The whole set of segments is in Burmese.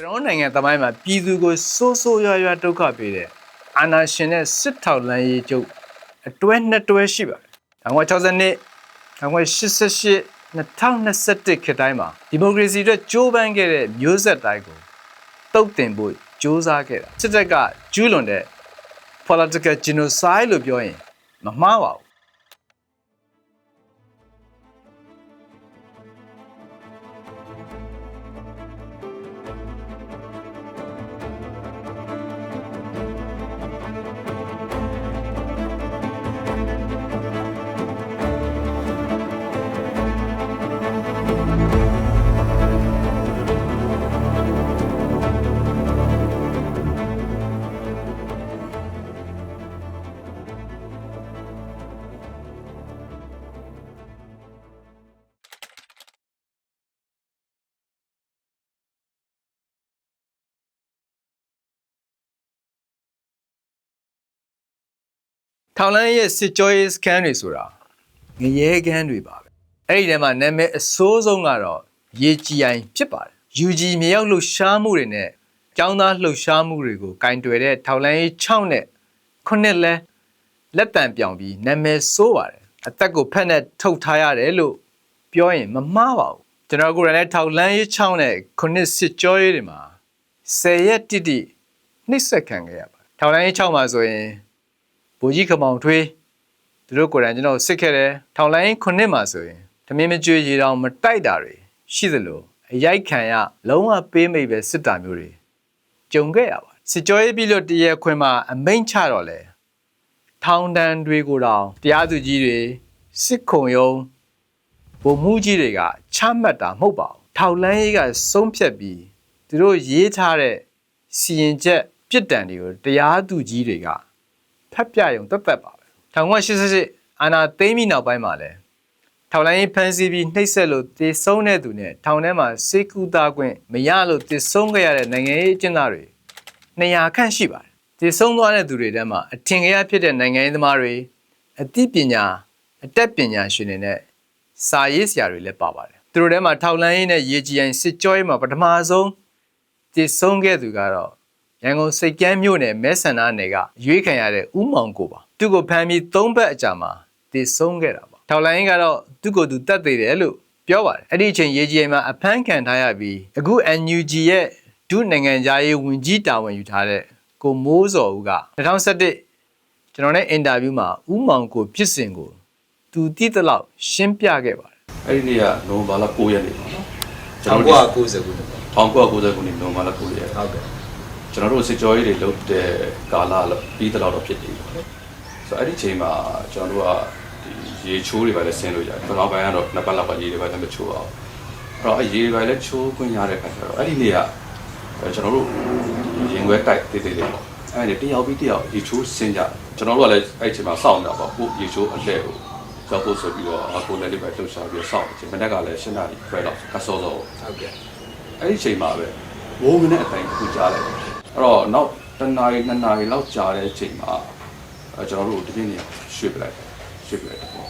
ကျွန်တော်တို့နိုင်ငံသမိုင်းမှာပြည်သူကိုစိုးစိုးရွားရွားဒုက္ခပေးတဲ့အာဏာရှင်နဲ့စစ်ထောက်လမ်းရေးချုပ်အတွဲနှစ်တွဲရှိပါတယ်။1960နှစ်1988 2021ခေတ်တိုင်းမှာဒီမိုကရေစီအတွက်ကြိုးပမ်းခဲ့တဲ့မျိုးဆက်တိုင်းကိုတုတ်တင်ဖို့ကြိုးစားခဲ့တာစစ်တပ်ကကျူးလွန်တဲ့ political genocide လို့ပြောရင်မမှားပါဘူး ထောင်လန်းရဲ့စစ်ကြောရေးစကန်တွေဆိုတာငရဲကန်းတွေပါပဲအဲ့ဒီထဲမှာနာမည်အဆိုးဆုံးကတော့ရေကြည်အိုင်ဖြစ်ပါတယ် UG မြေရောက်လှူရှားမှုတွေနဲ့ကျောင်းသားလှူရှားမှုတွေကိုကင်တွယ်တဲ့ထောင်လန်းရေး6နဲ့ခုနှစ်လဲလက်တံပြောင်ပြီးနာမည်ဆိုးပါတယ်အသက်ကိုဖက်နဲ့ထုတ်ထားရတယ်လို့ပြောရင်မမှားပါဘူးကျွန်တော်ကိုယ်တိုင်လည်းထောင်လန်းရေး6နဲ့ခုနှစ်စစ်ကြောရေးတွေမှာ10ရက်တိတိနှိပ်စက်ခံခဲ့ရပါတယ်ထောင်လန်းရေး6မှာဆိုရင် ဘူကြီးခမောင်ထွေးသူတို့ကိုယ်တိုင်ကျွန်တော်စစ်ခဲ့တယ်ထောင်လိုင်းခုနှစ်မှာဆိုရင်တမင်းမကျွေးရေတောင်မတိုက်တာတွေရှိသလိုအရိုက်ခံရလုံးဝပေးမိပဲစစ်တာမျိုးတွေကြုံခဲ့ရပါတယ်စစ်ကြောရေးပြီးလို့တရက်ခွင်မှာအမိန့်ချတော့လေထောင်တန်းတွေကိုတောင်တရားသူကြီးတွေစစ်ခုံရုံးဗိုလ်မှူးကြီးတွေကချမှတ်တာမဟုတ်ပါဘူးထောင်လန်းရေးကဆုံးဖြတ်ပြီးသူတို့ရေးထားတဲ့စီရင်ချက်ပြစ်ဒဏ်တွေကိုတရားသူကြီးတွေက ဖက်ပြရုံတက်တက်ပါပဲ1988အာနာသိမ်းပြီးနောက်ပိုင်းမှာလဲထောင်လိုင်းဖန်စီပြီးနှိပ်စက်လို့တေဆုံးတဲ့သူနဲ့ထောင်ထဲမှာစေကူတာခွင့်မရလို့တေဆုံးခဲ့ရတဲ့နိုင်ငံရေးအကျဉ်းသားတွေ200ခန့်ရှိပါတယ်တေဆုံးသွားတဲ့သူတွေထဲမှာအထင်ကြီးဖြစ်တဲ့နိုင်ငံရေးသမားတွေအသိပညာအတတ်ပညာရှင်တွေနဲ့စာရေးဆရာတွေလည်းပါပါတယ်သူတို့ထဲမှာထောင်လိုင်းနဲ့ရေကြည်ရင်စစ်ကြောရေးမှာပထမဆုံးတေဆုံးခဲ့သူကတော့ ရန်ကုန်စိတ်ကမ်းမြို့နယ်မဲဆန္ဒနယ်ကရွေးခံရတဲ့ဥမောင်ကိုပါသူ့ကိုဖမ်းပြီး၃ဘက်အကြာမှာတည်ဆုံးခဲ့တာပါထောက်လိုင်းကတော့သူ့ကိုယ်သူတတ်သေးတယ်လို့ပြောပါတယ်အဲ့ဒီအချိန်ရေကြီးမှာအဖမ်းခံထားရပြီးအခု NUG ရဲ့ဒုနိုင်ငံသားရေးဝန်ကြီးတာဝန်ယူထားတဲ့ကိုမိုးစော်ဦးက2017ကျွန်တော်နဲ့အင်တာဗျူးမှာဥမောင်ကိုဖြစ်စဉ်ကိုသူတည်တလောက်ရှင်းပြခဲ့ပါတယ်အဲ့ဒီနေ့ကနိုဝင်ဘာလ9ရက်နေ့ပေါ့နော်1990ခုနှစ်ပေါ့1990ခုနှစ်နိုဝင်ဘာလ9ရက်ဟုတ်ကဲ့ ကျွန်တော်တို့စစ်ကြောရေးတွေလုပ်တဲ့ကာလလို့ပြီးတော့တော့ဖြစ်နေပြီပေါ့ဆိုတော့အဲ့ဒီချိန်မှာကျွန်တော်တို့ကဒီရေချိုးတွေပဲလဲဆင်းလို့ရတယ်ပထမပိုင်းကတော့နှစ်ပတ်လောက်ကရေတွေပဲလည်းမချိုးအောင်အဲ့တော့အဲ့ရေတွေပဲလဲချိုးခွင့်ရတဲ့ခါကျတော့အဲ့ဒီနေ့ကအဲ့ကျွန်တော်တို့ဒီရင်ခွဲတိုက်တေးသေးလေးပေါ့အဲ့ဒီတယောက်ပြီးတယောက်ရေချိုးဆင်းကြတယ်ကျွန်တော်တို့ကလည်းအဲ့ဒီချိန်မှာစောင့်နေတာပေါ့ကိုရေချိုးအလှဲ့ကိုရောက်ဖို့ဆိုပြီးတော့အကိုလည်းလေးပဲလှုပ်ရှားပြီးတော့စောင့်နေချိန်မနေ့ကလည်းရှင်းတာဒီခွဲတော့ကစောစောဟုတ်ကဲ့အဲ့ဒီချိန်မှာပဲဝိုးမနဲ့အတိုင်းခုကြားလိုက်တယ် အဲ့တော့နောက်တစ်နာရီနှစ်နာရီလောက်ကြာတဲ့အချိန်မှာအဲကျွန်တော်တို့ဒီနေ့ရွှေ့ပလိုက်တယ်ရွှေ့ပလိုက်တယ်ပေါ့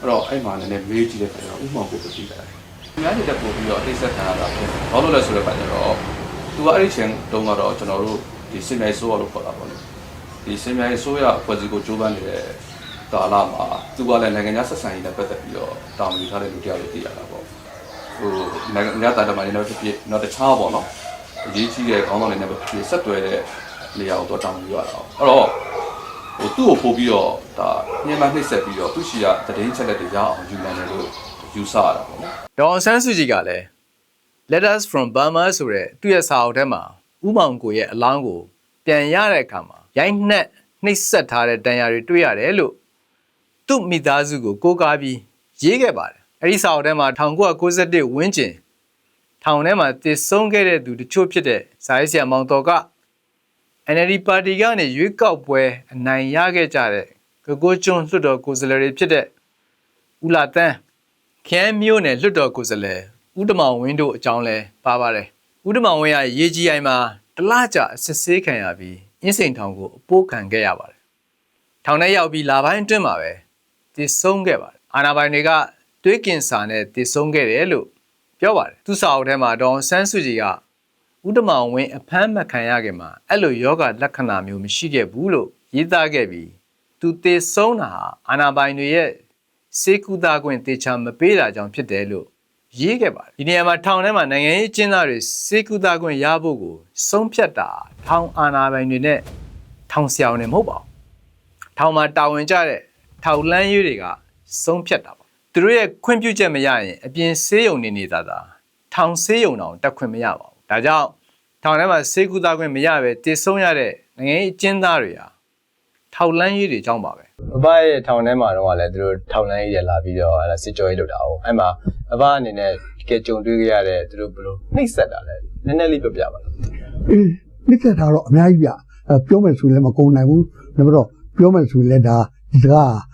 အဲ့တော့အဲ့မှာနည်းနည်းမေးကြည့်တဲ့ခါကျတော့ဥမောင်ကိုပဲကြည့်လိုက်တယ်အများကြီးတက်ပို့ပြီးတော့အသိဆက်ခံရတာဖြစ်တယ်ဘာလို့လဲဆိုတော့ခါကျတော့သူကအဲ့ဒီချိန်တုန်းကတော့ကျွန်တော်တို့ဒီစင်မြိုင်ဆိုးရလို့ခေါ်တာပေါ့လေဒီစင်မြိုင်ဆိုးရဖွဲ့စည်းကိုကြိုးပမ်းနေတဲ့ကာလမှာသူကလည်းနိုင်ငံခြားဆက်ဆံရေးနဲ့ပတ်သက်ပြီးတော့တောင်းယူထားတဲ့လူတစ်ယောက်လို့သိရတာပေါ့ဟိုနိုင်ငံတာတမန်တွေနဲ့ဖြစ်ဖြစ်တော့တခြားပေါ့နော် အရေးကြီးတဲ့ခေါင်းဆောင်တွေနဲ့ပဲဖြစ်ဖြစ်ဆက်တွဲတဲ့နေရာကိုတော့တောင်းယူရတာအဲ့တော့ဟိုသူ့ကိုပို့ပြီးတော့ဒါညှိနှိုင်းနှိပ်စက်ပြီးတော့သူ့ရှိရသတင်းချက်လက်တွေရအောင်ယူနိုင်တယ်လို့ယူဆရတာပေါ့နော်ဒေါအောင်ဆန်းစုကြည်ကလည်း letters from Burma ဆိုတဲ့သူ့ရဲ့စာအုပ်ထဲမှာဥမောင်ကိုရဲ့အလောင်းကိုပြန်ရတဲ့အခါမှာရိုက်နှက်နှိပ်စက်ထားတဲ့တန်ရာတွေတွေ့ရတယ်လို့သူ့မိသားစုကိုကိုးကားပြီးရေးခဲ့ပါတယ်အဲ့ဒီစာအုပ်ထဲမှာ1991ဝန်းကျင် ထောင်ထဲမှာတည်ဆုံးခဲ့တဲ့သူတချို့ဖြစ်တဲ့ဇာတ်ဆရာမောင်တော်က NLD ပါတီကနေရွေးကောက်ပွဲအနိုင်ရခဲ့ကြတဲ့ကကိုကျွန်းလွှတ်တော်ကိုယ်စားလှယ်တွေဖြစ်တဲ့ဦးလာတန်းခရမ်းမျိုးနယ်လွှတ်တော်ကိုယ်စားလှယ်ဦးတမောင်ဝင်းတို့အကြောင်းလဲပါပါတယ်ဦးတမောင်ဝင်းကရေကြီးအိုင်မှာတလကြာအစစ်ဆေးခံရပြီးအင်းစိန်ထောင်ကိုအပိုးခံခဲ့ရပါတယ်ထောင်ထဲရောက်ပြီးလာပိုင်းအတွင်းမှာပဲတည်ဆုံးခဲ့ပါတယ်အာနာပိုင်တွေကတွေးကင်စာနဲ့တည်ဆုံးခဲ့တယ်လို့ ပြောပါတယ်သူစာအုပ်ထဲမှာဒေါအောင်ဆန်းစုကြည်ကဥတ္တမောင်ဝင်းအဖမ်းမခံရခင်မှာအဲ့လိုယောဂလက္ခဏာမျိုးမရှိခဲ့ဘူးလို့ရေးသားခဲ့ပြီးသူသေဆုံးတာဟာအာနာပိုင်တွေရဲ့စေကူတာခွင့်တေချာမပေးတာကြောင့်ဖြစ်တယ်လို့ရေးခဲ့ပါတယ်ဒီနေရာမှာထောင်ထဲမှာနိုင်ငံရေးကျင်းသားတွေစေကူတာခွင့်ရဖို့ကိုဆုံးဖြတ်တာထောင်အာနာပိုင်တွေနဲ့ထောင်ဆရာဝန်တွေမဟုတ်ပါဘူးထောင်မှာတာဝန်ကျတဲ့ထောင်လန်းရွေးတွေကဆုံးဖြတ်တာပါ သူတို့ရဲ့ခွင့်ပြုချက်မရရင်အပြင်ဆေးရုံနေနေတာသာထောင်ဆေးရုံတောင်တက်ခွင့်မရပါဘူးဒါကြောင့်ထောင်ထဲမှာစေကူတာခွင့်မရပဲတည်ဆုံးရတဲ့နိုင်ငံရေးကျင်းသားတွေဟာထောင်လန်းရွေးတွေကြောင့်ပါပဲအဘရဲ့ထောင်ထဲမှာတော့ကလည်းသူတို့ထောင်လန်းကြီးတွေလာပြီးတော့အဲ့ဒါစစ်ကြောရေးလုပ်တာ哦အဲ့မှာအဘအနေနဲ့တကယ်ကြုံတွေ့ခဲ့ရတဲ့သူတို့ဘယ်လိုနှိပ်စက်တာလဲနည်းနည်းလေးပြောပြပါလားအေးနိစ္စတာတော့အများကြီးပြအဲပြောမယ်ဆိုရင်လည်းမကုန်နိုင်ဘူးဒါပေမဲ့တော့ပြောမယ်ဆိုရင်လည်းဒါဒီစကားအဲ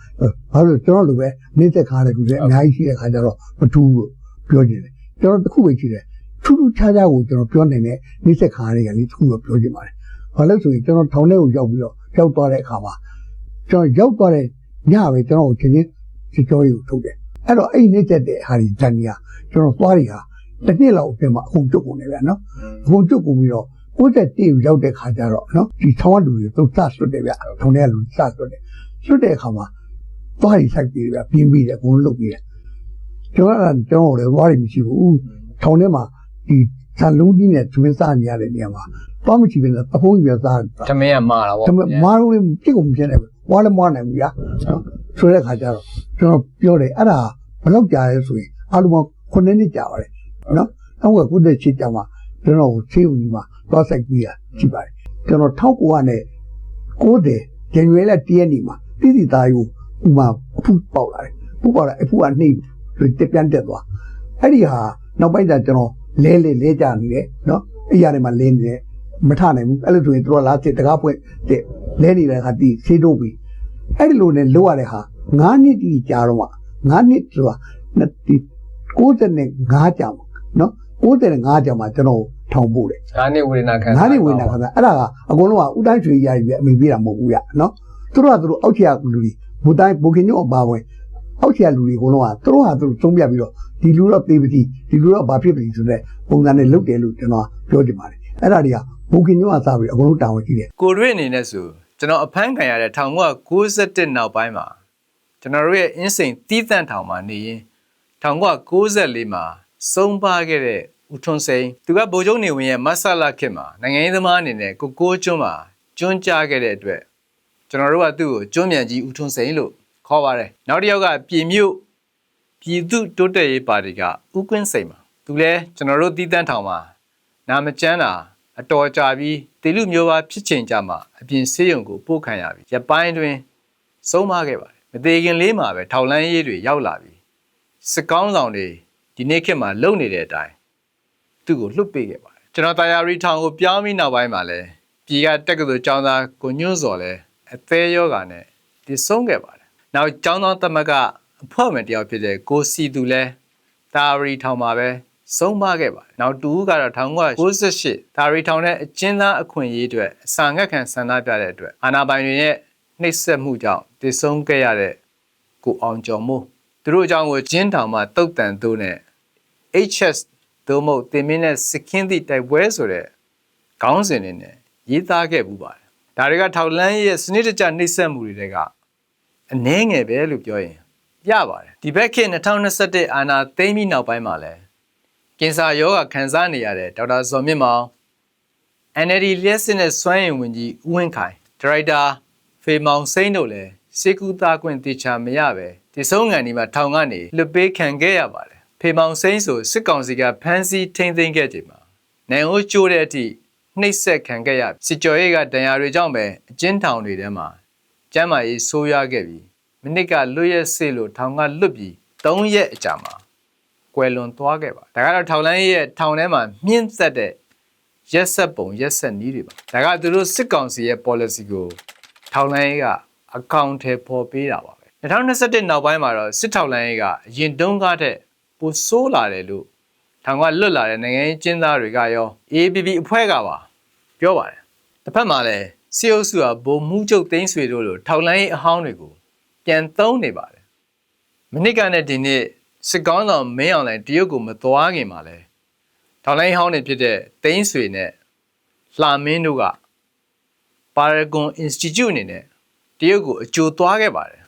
ဘာလို့လဲကျွန်တော်လိုပဲနိစ္စခါတဲ့လူတွေအများကြီးရှိတဲ့ခါကျတော့မထူးဘူးပြောနေတယ်ကျွန်တော်တစ်ခုပဲရှိတယ်ထူးထူးခြားခြားကိုကျွန်တော်ပြောနိုင်တဲ့နိစ္စခါတွေကလေးတစ်ခုတော့ပြောချင်ပါတယ်ဘာလို့ဆိုရင်ကျွန်တော်ထောင်ထဲကိုရောက်ပြီးတော့ရောက်သွားတဲ့အခါမှာကျွန်တော်ရောက်သွားတဲ့ညပဲကျွန်တော်ကိုချင်းချင်းစစ်ကြောရေးကိုထုတ်တယ်အဲ့တော့အဲ့ဒီနိစ္စတဲ့ဟာဒီတန်ကြီးကကျွန်တော်သွားရီဟာတစ်နှစ်လောက်အတွင်းမှာအခုတုတ်ကုန်နေဗျာနော်အကုန်จุกကုန်ပြီးတော့61ကိုရောက်တဲ့ခါကျတော့နော်ဒီထောင်ကလူတွေသူစဆွတ်တယ်ဗျထောင်ထဲကလူစဆွတ်တယ်ဆွတ်တဲ့အခါမှာ သွားရီဆိုင်ပြီးဗျပြင်းပြီးတယ်အကုန်လုတ်ပြီးတယ်ကျွန်တော်ကကျွန်တော်လည်းသွားရီမရှိဘူးထောင်ထဲမှာဒီဇန်လုံးကြီးနဲ့သမင်းစားနေရတဲ့နေရာမှာသွားမရှိဘဲနဲ့အဖုံးကြီးပြစားထမင်းကမာတာပေါ့ဒါပေမဲ့မာလို့လည်းပြစ်ကုန်မဖြစ်နိုင်ဘူးဝါလည်းမဝနိုင်ဘူးဗျာနော်ဆိုတဲ့ခါကျတော့ကျွန်တော်ပြောတယ်အဲ့ဒါဘယ်လောက်ကြာလဲဆိုရင်အလုံးပေါင်း9နှစ်ကြာပါတယ်နော်အောက်ကကုတဲ့ချစ်ကြမှာကျွန်တော်ကိုသေးဦးကြီးမှာသွားဆိုင်ပြီးရကြည့်ပါတယ်ကျွန်တော်ထောက်ကွာနဲ့90ဇန်နဝါရီလ1ရက်နေ့မှာပြည်စီသားယူ ဥမာအဖူပေါက်လာတယ်ဖူပေါက်လာအဖူကနှိပ်ဆိုတက်ပြန်တက်သွားအဲ့ဒီဟာနောက်ပိုင်းကျကျွန်တော်လဲလဲလဲကြနေတယ်နော်အဲ့ရတွေမှာလဲနေတယ်မထနိုင်ဘူးအဲ့လိုဆိုရင်တို့ကလာစစ်တကားပွင့်တဲ့လဲနေတဲ့ခါတီးဆေးတို့ပြီအဲ့ဒီလိုနဲ့လောက်ရတဲ့ဟာ9နှစ်တီကြာတော့မှ9နှစ်ဆိုတာနှစ်တီ95ကြာမှာနော်95ကြာမှာကျွန်တော်ထောင်ပို့တယ်ငါးနှစ်ဝေဒနာခံငါးနေဝင်တာခါစားအဲ့ဒါကအကုန်လုံးကဥတိုင်းချွေရည်ပြအမိပေးတာမဟုတ်ဘူးရနော်သူတို့ကသူတို့အောက်ချရလူတွေ ဘူတိုင်းဘူခင်ညို့အပါဝင်အောက်ချရလူတွေအကုန်လုံးကသူတို့ဟာသူတို့သုံးပြပြီးတော့ဒီလူတော့သေးပတိဒီလူတော့ဘာဖြစ်ပတိဆိုတဲ့ပုံစံနဲ့လုပ်တယ်လို့ကျွန်တော်ပြောချင်ပါတယ်အဲ့ဒါတွေကဘူခင်ညို့ကစပြီးအကုန်လုံးတာဝန်ရှိတယ်ကိုရွေအနေနဲ့ဆိုကျွန်တော်အဖမ်းခံရတဲ့1961နောက်ပိုင်းမှာကျွန်တော်တို့ရဲ့အင်းစိန်တီးတန့်ထောင်မှာနေရင်1994မှာစုံပါခဲ့တဲ့ဦးထွန်းစိန်သူကဗိုလ်ချုပ်နေဝင်ရဲ့မဆလာခေတ်မှာနိုင်ငံရေးသမားအနေနဲ့ကိုကိုကျွန်းမှာကျွန်းကြားခဲ့တဲ့အတွက် ကျွန်တော်တို့ကသူ့ကိုကျွန်းမြန်ကြီးဦးထွန်းစိန်လို့ခေါ်ပါတယ်နောက်တစ်ယောက်ကပြည်မြို့ပြည်သူတိုးတက်ရေးပါတီကဦးကွင်းစိန်ပါသူလဲကျွန်တော်တို့တီးတန့်ထောင်မှာနာမကျန်းတာအတော်ကြာပြီးတေလူမျိုးပါဖြစ်ချိန်ကြမှာအပြင်ဆေးရုံကိုပို့ခံရပြီရပိုင်းတွင်ဆုံးမခဲ့ပါတယ်မသေးခင်လေးမှာပဲထောက်လန်းရေးတွေရောက်လာပြီစစ်ကောင်းဆောင်တွေဒီနေ့ခေတ်မှာလုံနေတဲ့အတိုင်းသူ့ကိုလွတ်ပေးခဲ့ပါတယ်ကျွန်တော်တာယာရီထောင်ကိုပြောင်းပြီးနောက်ပိုင်းမှာလဲပြည်ကတက္ကသိုလ်ကျောင်းသားကိုညွန့်စော်လဲ အသေးယောဂါနဲ့တည်ဆုံးခဲ့ပါတယ်နောက်ကျောင်းသားသမဂ္ဂအဖွဲ့ဝင်တယောက်ဖြစ်တဲ့ကိုစီသူလဲတာယာရီထောင်မှာပဲဆုံးမခဲ့ပါတယ်။နောက်တူဦးကတော့1968ဒါရီထောင်တဲ့အကျဉ်းသားအခွင့်အရေးအတွက်အစာငတ်ခံဆန္ဒပြတဲ့အတွက်အာဏာပိုင်တွေရဲ့နှိပ်စက်မှုကြောင့်တည်ဆုံးခဲ့ရတဲ့ကိုအောင်ကျော်မိုးသူတို့အကြောင်းကိုကျင်းထောင်မှာတုတ်တန်တိုးနဲ့ HS သို့မဟုတ်တင်မင်းနဲ့စကင်းသည့်တိုက်ပွဲဆိုတဲ့ခေါင်းစဉ်တွေနဲ့ရေးသားခဲ့ပူပါတယ်။ ဒါတွေကထောက်လန်းရဲ့စနစ်တကျနှိပ်စက်မှုတွေတွေကအနှဲငယ်ပဲလို့ပြောရင်ရပါတယ်။ဒီဘက်ခေတ်2021အာဏာသိမ်းပြီးနောက်ပိုင်းမှာလဲကင်ဆာရောဂါခံစားနေရတဲ့ဒေါက်တာဇော်မြင့်မောင် NLD လျက်စစ်နဲ့စွမ်းရင်ဝင်ကြီးဦးဝင်းခိုင်ဒါရိုက်တာဖေမောင်စိမ့်တို့လည်းစေကူတာခွင့်တေချာမရပဲဒီဆုံးငံဒီမှာထောင်ကနေလွတ်ပေးခံခဲ့ရပါတယ်ဖေမောင်စိမ့်ဆိုစစ်ကောင်စီကဖမ်းဆီးထိန်းသိမ်းခဲ့ချိန်မှာနိုင်အိုးကျိုးတဲ့အထိ နှိပ်စက်ခံခဲ့ရစစ်ကြောရေးကဒဏ်ရာတွေကြောင့်ပဲအကျဉ်းထောင်တွေထဲမှာကျမ်းမာရေးဆိုးရွားခဲ့ပြီးမိနစ်ကလွတ်ရက်စေလို့ထောင်ကလွတ်ပြီး3ရက်အကြာမှာကွယ်လွန်သွားခဲ့ပါဒါကတော့ထောင်လန်းရဲ့ထောင်ထဲမှာမြင့်သက်တဲ့ရက်ဆက်ပုံရက်ဆက်နည်းတွေပါဒါကသူတို့စစ်ကောင်စီရဲ့ policy ကိုထောင်လန်းရဲ့ကအကောင့်ထဲပေါ်ပေးတာပါပဲ2021နောက်ပိုင်းမှာတော့စစ်ထောင်လန်းရဲ့ကအရင်တုန်းကတည်းပိုဆိုးလာတယ်လို့ ထောင်ကလွတ်လာတဲ့နိုင်ငံရေးကျင်းသားတွေကရော AAPP အဖွဲ့ကပါပြောပါတယ်တစ်ဖက်မှာလည်းစီအုပ်စုကဗိုလ်မှုချုပ်သိန်းဆွေတို့လိုထောင်လန်းရဲ့အဟောင်းတွေကိုပြန်သုံးနေပါတယ်မနစ်ကနဲ့ဒီနေ့စစ်ကောင်းဆောင်မင်းအောင်လှိုင်တရုတ်ကိုမသွားခင်မှာလဲထောင်လိုင်းဟောင်းတွေဖြစ်တဲ့တိန်းဆွေနဲ့လှမင်းတို့က Paragon Institute အနေနဲ့တရုတ်ကိုအကြိုသွားခဲ့ပါတယ်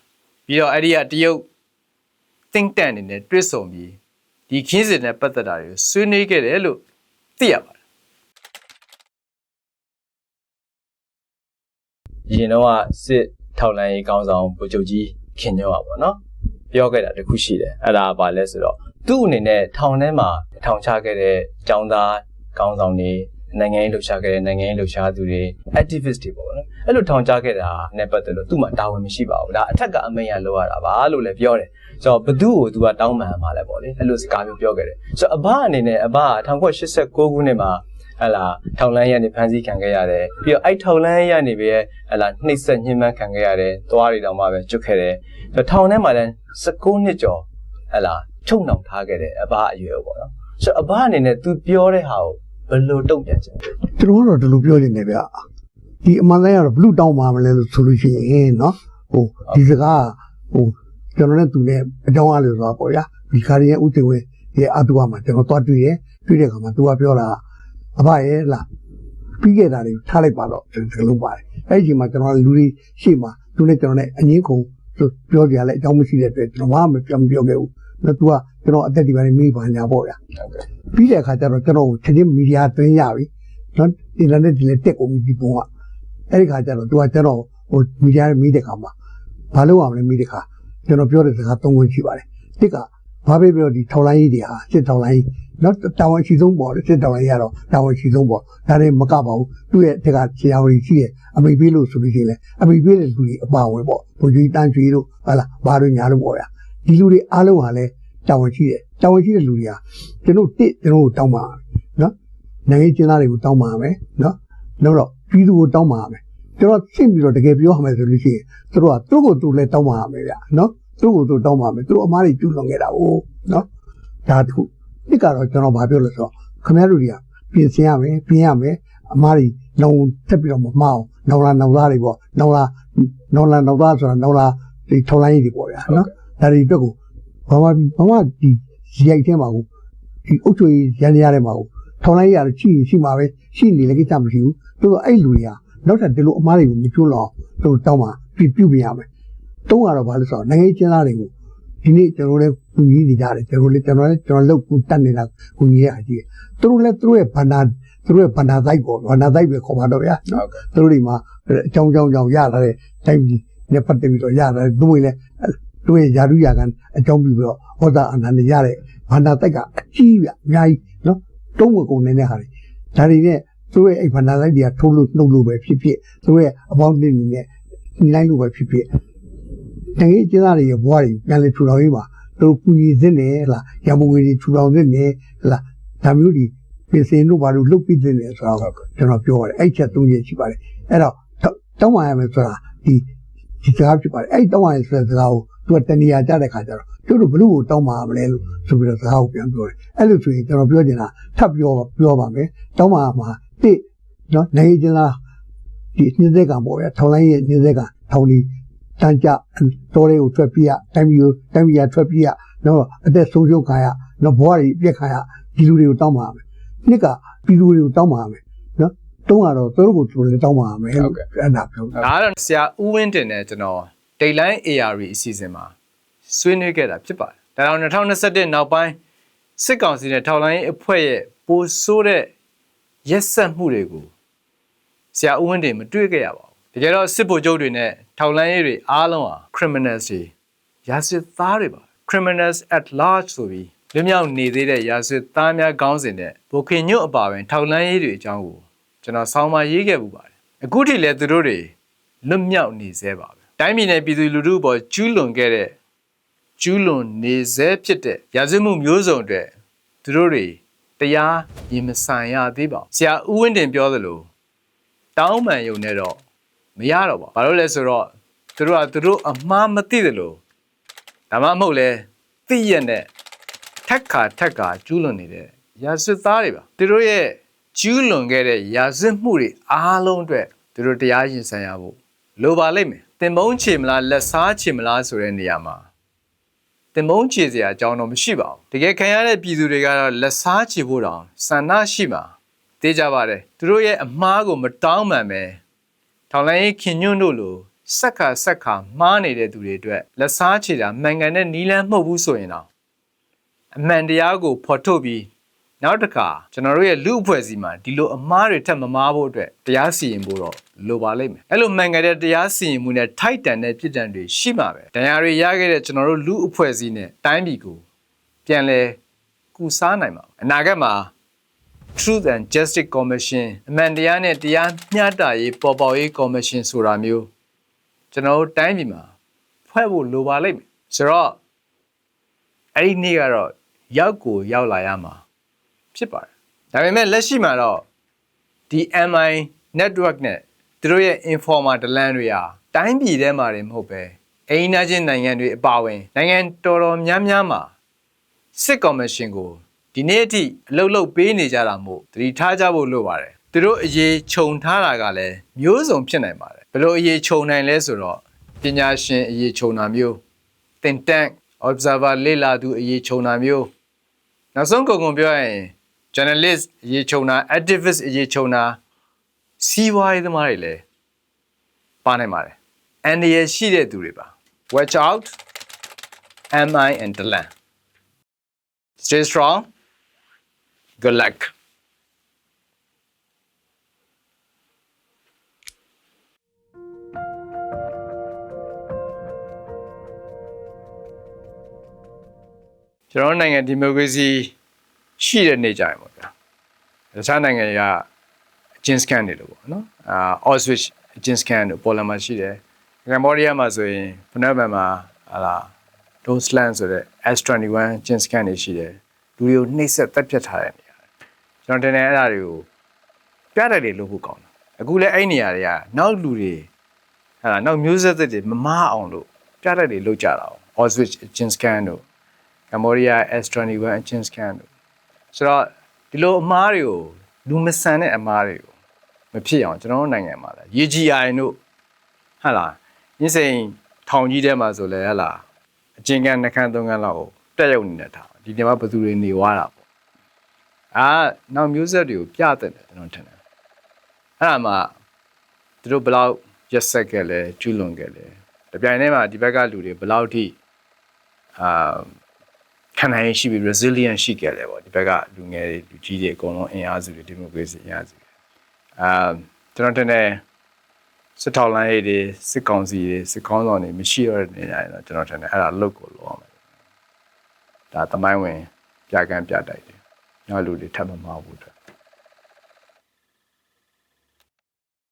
ပြီးတော့အဲ့ဒီကတရုတ် think tank အနေနဲ့တွစ်ဆုံပြီး ဒီခင်းစဉ်နဲ့ပတ်သက်တာတွေကိုဆွေးနွေးခဲ့တယ်လို့သိရပါတယ်ရင်တော့ကစစ်ထောက်လန်းရေးကောင်းဆောင်ဗိုလ်ချုပ်ကြီးခင်ညောပါပေါ့နော်ပြောခဲ့တာတခုရှိတယ်အဲ့ဒါကဘာလဲဆိုတော့သူ့အနေနဲ့ထောင်ထဲမှာထောင်ချခဲ့တဲ့ចောင်းသားကောင်းဆောင်တွေ နိုင်ငံရေးလှုပ်ရှားခဲ့တဲ့နိုင်ငံရေးလှုပ်ရှားသူတွေ activist တွေပေါ့နော်အဲ့လိုထောင်ချခဲ့တာနဲ့ပတ်သက်လို့သူ့မှာတာဝန်မရှိပါဘူးဒါအထက်ကအမိန့်ရလောက်ရတာပါလို့လည်းပြောတယ်ဆိုတော့ဘသူ့ကိုသူကတောင်းပန်မှာလဲပေါ့လေအဲ့လိုစကားမျိုးပြောခဲ့တယ်ဆိုတော့အဘအနေနဲ့အဘက1989ခုနှစ်မှာဟလာထောင်လန်းရနေဖမ်းဆီးခံခဲ့ရတယ်ပြီးတော့အဲ့ထောင်လန်းရနေပဲဟလာနှိပ်စက်ညှဉ်းပန်းခံခဲ့ရတယ်သွားတွေတောင်မှပဲကျွတ်ခဲ့တယ်ဆိုတော့ထောင်ထဲမှာလည်း16နှစ်ကျော်ဟလာချုံနှောင်ထားခဲ့တယ်အဘအရွယ်ပေါ့နော်ဆိုတော့အဘအနေနဲ့ तू ပြောတဲ့ဟာကိုဘယ် လိုတုံ့ပြန်ချင်သူတို့ကတော့ဒီလိုပြောနေတယ်ဗျဒီအမှန်တမ်းကတော့ဘလူးတောင်းပါမလဲလို့ဆိုလို့ရှိရင်နော်ဟိုဒီစကားဟိုကျွန်တော်နဲ့သူနဲ့အကြောင်းအားလို့ဆိုတာပေါ့ဗျာဒီကာရီရဲ့ဥတည်ဝဲရဲ့အတူအမှကျွန်တော်သွားတွေ့ရတွေ့တဲ့အခါမှာသူကပြောလာအဖရဲ့လားပြီးခဲ့တာတွေထားလိုက်ပါတော့ဒီလိုပါတယ်အဲ့ဒီမှာကျွန်တော်လူတွေရှေ့မှာသူနဲ့ကျွန်တော်နဲ့အငင်းကုန်ပြောပြရလဲအကြောင်းမရှိတဲ့အတွက်ကျွန်တော်ဘာမှမပြောခဲ့ဘူးနော် तू က ကျွန်တော်အသက်ဒီပိုင်းမိပါညာပေါ့ဗျာဟုတ်ကဲ့ပြီးတဲ့အခါကျတော့ကျွန်တော်ကိုချက်ချင်းမီဒီယာသွင်းရပြီနော်အင်တာနက်တွေလည်းတက်ကုန်ပြီဒီပုံကအဲ့ဒီခါကျတော့သူကကျွန်တော်ဟိုမီဒီယာမီးတဲ့ခါမှာဘာလို့အောင်လဲမီးတဲ့ခါကျွန်တော်ပြောတဲ့စကားသုံးခုရှိပါတယ်တစ်ကဘာပဲပြောဒီထောက်လိုင်းကြီးတွေဟာစစ်ထောက်လိုင်းနော်တာဝန်ရှိဆုံးပေါ့လေစစ်ထောက်လိုင်းကြီးကတော့တာဝန်ရှိဆုံးပေါ့ဒါတွေမကပါဘူးသူ့ရဲ့တက်ကဆရာဝန်ရှိရဲ့အမိပေးလို့ဆိုလို့ရှိရင်လည်းအမိပေးတဲ့လူတွေအပါဝင်ပေါ့ဘုကြီးတန်းချွေတို့ဟာလားဘာလို့ညာလို့ပေါ့ဗျာဒီလူတွေအားလုံးဟာလည်း တာဝန်ရှိတယ်တာဝန်ရှိတဲ့လူတွေဟာကျွန်တော်တစ်ကျွန်တော်ကိုတောင်းပါနော်နိုင်ငံကျင်းသားတွေကိုတောင်းပါမယ်နော်နောက်တော့ပြည်သူကိုတောင်းပါမယ်ကျွန်တော်ရှင်းပြီးတော့တကယ်ပြောရမယ်ဆိုလို့ရှိရင်သူတို့ကသူ့ကိုသူလည်းတောင်းပါမယ်ဗျာနော်သူ့ကိုသူတောင်းပါမယ်သူတို့အမားတွေကျူးလွန်ခဲ့တာ哦နော်ဒါတခုဒီကတော့ကျွန်တော်ဗာပြောလို့ဆိုတော့ခင်ဗျားတို့တွေကပြင်ဆင်ရမယ်ပြင်ရမယ်အမားတွေလုံတက်ပြီးတော့မမအောင်နောင်လာနောင်သားတွေပေါ့နောင်လာနောင်လာနောင်သားဆိုတာနောင်လာဒီထောက်လိုင်းကြီးတွေပေါ့ဗျာနော်ဒါတွေအတွက်ကို ဘာမှဘာမှဒီရိုက်ထဲမှာကိုဒီအုတ်ချွေရန်ရတဲ့မှာကိုထောက်လိုင်းရတော့ရှိရင်ရှိမှာပဲရှိနေလည်းကိစ္စမရှိဘူးသူတို့အဲ့လူတွေကနောက်ထပ်ဒီလိုအမားတွေကိုမကျွလို့သူတို့တောင်းပါပြပြုပြရမယ်တုံးကတော့ဘာလို့ဆိုတော့နိုင်ငံချင်းသားတွေကိုဒီနေ့ကျွန်တော်လည်းကူညီနေကြတယ်ကျွန်တော်လည်းကျွန်တော်လည်းကျွန်တော်လောက်ကူတတ်နေတာကူညီရအကြီးသူတို့လည်းသူတို့ရဲ့ဘန္နာသူတို့ရဲ့ဘန္နာတိုက်ပေါ့ဘန္နာတိုက်ပဲခေါ်ပါတော့ဗျာဟုတ်ကဲ့သူတို့တွေမှာအကြောင်းကြောင်းကြောင်းရလာတဲ့တိုင်းပြည်နဲ့ပတ်သက်ပြီးတော့ရလာတဲ့သူတွေလည်း သူရဲ့ယာရုယာကန်အကြောင်းပြီးပြီးတော့ဟောတာအနန္တရတဲ့ဘန္နာတိုက်ကအကြီးပြအများကြီးနော်တုံးဝကုန်နေတဲ့ဟာတွေဒါတွေနဲ့သူရဲ့အဲ့ဘန္နာတိုက်တွေကထိုးလို့နှုတ်လို့ပဲဖြစ်ဖြစ်သူရဲ့အပေါင်းအသင်းတွေနဲ့ညီလိုက်လို့ပဲဖြစ်ဖြစ်တကယ်ကျသားတွေရဲ့ဘဝတွေပြန်လေထူထောင်ရေးပါသူတို့ကူညီသင့်တယ်ဟလားရမုံငွေတွေထူထောင်သင့်တယ်ဟလားဒါမျိုးဒီပြင်ဆင်လို့ဘာလို့လုပ်ပြီးသင့်တယ်ဆိုတော့ကျွန်တော်ပြောရတယ်အဲ့ချက်သုံးချက်ရှိပါတယ်အဲ့တော့တောင်းပါရမယ်ဆိုတာဒီဒီစကားဖြစ်ပါတယ်အဲ့တောင်းပါရဆိုတဲ့စကားကို သူကတဏှာကြတဲ့ခါကျတော့သူတို့ဘလို့ကိုတောင်းပါမလဲလို့ဆိုပြီးတော့စကားကိုပြန်ပြောတယ်အဲ့လိုဆိုရင်ကျွန်တော်ပြောချင်တာထပ်ပြောပြောပါမယ်တောင်းပါမှာတစ်နော်နိုင်ကျင်လားဒီညစ်တဲ့ကံပေါ့ဗျာထောင်လိုက်ရဲ့ညစ်တဲ့ကံထောင်ဒီတန်းကြတော်လေးကိုထွက်ပြရတိုင်းပြည်ကိုတိုင်းပြည်ကထွက်ပြရနော်အသက်ဆုံးရှုံးခါရနော်ဘဝတွေပြက်ခါရဒီလူတွေကိုတောင်းပါမယ်နှစ်ကပြည်သူတွေကိုတောင်းပါမယ်နော်တုံးကတော့သူတို့ကိုသူတို့လည်းတောင်းပါမယ်ဟုတ်ကဲ့အဲ့ဒါပြောဒါကတော့ဆရာဦးဝင်းတင်နဲ့ကျွန်တော် ဒိတ်လိုင်း AR အစီအစဉ်မှာဆွေးနွေးခဲ့တာဖြစ်ပါတယ်ဒါကြောင့်2021နောက်ပိုင်းစစ်ကောင်စီနဲ့ထောက်လိုင်းရေးအဖွဲ့ရဲ့ပိုဆိုးတဲ့ရက်ဆက်မှုတွေကိုဆရာဦးဝင်းတင်မတွေ့ခဲ့ရပါဘူးတကယ်တော့စစ်ဗိုလ်ချုပ်တွေနဲ့ထောက်လိုင်းရေးတွေအားလုံးဟာ criminals တွေရာဇဝတ်သားတွေပါ criminals at large ဆိုပြီးလွတ်မြောက်နေသေးတဲ့ရာဇဝတ်သားများခေါင်းစဉ်နဲ့ဘိုခင်ညွတ်အပါဝင်ထောက်လိုင်းရေးတွေအကြောင်းကိုကျွန်တော်ဆောင်းပါးရေးခဲ့ပူပါတယ်အခုထိလည်းသူတို့တွေလွတ်မြောက်နေသေးပါပဲ တိုင်းပြည်နယ်ပြည်သူလူထုပေါ်ကျူးလွန်ခဲ့တဲ့ကျူးလွန်နေသေးဖြစ်တဲ့ရာဇဝတ်မှုမျိုးစုံအတွက်သူတို့တွေတရားရင်မဆိုင်ရသေးပါဘူးဆရာဦးဝင်းတင်ပြောသလိုတောင်းပန်ယုံနဲ့တော့မရတော့ပါဘူးဘာလို့လဲဆိုတော့သူတို့ကသူတို့အမှားမသိသလိုဒါမှမဟုတ်လဲသိရက်နဲ့ထက်ခါထက်ခါကျူးလွန်နေတဲ့ရာဇဝတ်သားတွေပါသူတို့ရဲ့ကျူးလွန်ခဲ့တဲ့ရာဇဝတ်မှုတွေအားလုံးအတွက်သူတို့တရားရင်ဆိုင်ရဖို့လိုပါလိမ့်မယ် တင်မုံချေမလားလက်စားချေမလားဆိုတဲ့နေရာမှာတင်မုန်းချေစရာအကြောင်းတော့မရှိပါဘူးတကယ်ခံရတဲ့ပြည်သူတွေကတော့လက်စားချေဖို့တောင်ဆန္ဒရှိမှာသိကြပါတယ်သူတို့ရဲ့အမားကိုမတောင်းမှန်ပဲထောင်လိုင်းရေးခင်ညွန့်တို့လိုစက်ခါစက်ခါမှားနေတဲ့သူတွေအတွက်လက်စားချေတာမှန်ကန်တဲ့နီးလန်းမှုတ်ဘူးဆိုရင်တော့အမှန်တရားကိုဖော်ထုတ်ပြီး နောက်တစ်ခါကျွန်တော်တို့ရဲ့လူအဖွဲ့အစည်းမှာဒီလိုအမားတွေထက်မမားဖို့အတွက်တရားစီရင်ဖို့တော့လိုပါလိမ့်မယ်အဲ့လိုမှန်ကန်တဲ့တရားစီရင်မှုနဲ့ထိုက်တန်တဲ့ပြည်တံတွေရှိမှာပဲတရားတွေရခဲ့တဲ့ကျွန်တော်တို့လူအဖွဲ့အစည်းနဲ့တိုင်းပြည်ကိုပြန်လဲကူစားနိုင်မှာအနာဂတ်မှာ Truth and Justice Commission အမှန်တရားနဲ့တရားမျှတရေးပေါ်ပေါက်ရေး Commission ဆိုတာမျိုးကျွန်တော်တို့တိုင်းပြည်မှာဖွဲ့ဖို့လိုပါလိမ့်မယ်ဆိုတော့အဲ့ဒီနေ့ကတော့ရောက်ကိုရောက်လာရမှာ ဖြစ်ပါတယ်ဒါပေမဲ့လက်ရှိမှာတော့ဒီ MI network နဲ့သူတို့ရဲ့ informer ဒလန်တွေဟာတိုင်းပြည်ထဲမှာတွေမဟုတ်ပဲအိမ်နာချင်းနိုင်ငံတွေအပါအဝင်နိုင်ငံတော်တော်များများမှာစစ်ကော်မရှင်ကိုဒီနေ့အထိအလုတ်လုတ်ပေးနေကြတာမို့သတိထားကြဖို့လိုပါတယ်သူတို့အရေးခြုံထားတာကလည်းမျိုးစုံဖြစ်နိုင်ပါတယ်ဘယ်လိုအရေးခြုံနိုင်လဲဆိုတော့ပညာရှင်အရေးခြုံတာမျိုးသင်တန်း observer လေ့လာသူအရေးခြုံတာမျိုးနောက်ဆုံးကုန်ကုန်ပြောရရင် journalist အရေးခြုံတာ activist အရေးခြုံတာစီးပွားရေးသမားတွေလည်းပါနိုင်ပါတယ်အန်ဒီရရှိတဲ့သူတွေပါ watch out mi and the land stay strong good luck ကျွန်တော်တို့နိုင်ငံဒီမိုကရေစီ ရှိတဲ့နေကြရင်ပေါ့ဗျာတခြားနိုင်ငံတွေက agent scan တွေလို့ပေါ့နော်အာ Auschwitz agent scan တို့ပေါ်လာမှာရှိတယ်ကမ္ဘောဒီးယားမှာဆိုရင်ဖနက်ဘန်မှာဟာလာ Dosland ဆိုတဲ့ S21 agent scan တွေရှိတယ်လူတွေကိုနှိပ်စက်တပ်ဖြတ်ထားတဲ့နေရာကျွန်တော်တင်တဲ့အဲ့ဒါတွေကိုပြတဲ့တွေလုပ်ဖို့ကောင်းတယ်အခုလည်းအဲ့နေရာတွေကနောက်လူတွေဟာလာနောက်မျိုးဆက်သစ်တွေမမအောင်လို့ပြတဲ့တွေလုပ်ကြတာအောင် Auschwitz agent scan တို့ Cambodia S21 agent scan တို့ ဆိုတော့ဒီလိုအမားတွေကိုလူမဆန်တဲ့အမားတွေကိုမဖြစ်အောင်ကျွန်တော်တို့နိုင်ငံမှာလဲ UGI တို့ဟာလားညစိန်ထောင်ကြီးထဲမှာဆိုလဲဟာလားအကျဉ်းကန်းနှခမ်းသုံးခန်းလောက်ကိုတက်ရောက်နေတဲ့ထားဒီနေရာမှာဘယ်သူတွေနေွားတာပေါ့အာနောက်မျိုးဆက်တွေကိုပြတဲ့တယ်ကျွန်တော်ထင်တယ်အဲ့ဒါမှသူတို့ဘယ်လောက်ရက်ဆက်ခဲ့လဲကျူးလွန်ခဲ့လဲတပြိုင်တည်းမှာဒီဘက်ကလူတွေဘယ်လောက်ထိအာ ခံနိုင်ရရှိပြီး resilient ရှိခဲ့တယ်ပေါ့ဒီဘက်ကလူငယ်တွေလူကြီးတွေအကုန်လုံးအင်အားစုတွေဒီမိုကရေစီအင်အားစုတွေအာကျွန်တော်တင်တယ်စစ်ထောက်လိုင်းတွေစစ်ကောင်စီတွေစစ်ကောင်းဆောင်တွေမရှိတော့တဲ့နေရာတွေတော့ကျွန်တော်ထင်တယ်အဲ့ဒါအလုပ်ကိုလုပ်အောင်မယ်ဒါသမိုင်းဝင် ပြကန်းပြတိုက်တယ်ညလူတွေထပ်မမဟုတ်ဘူးတဲ့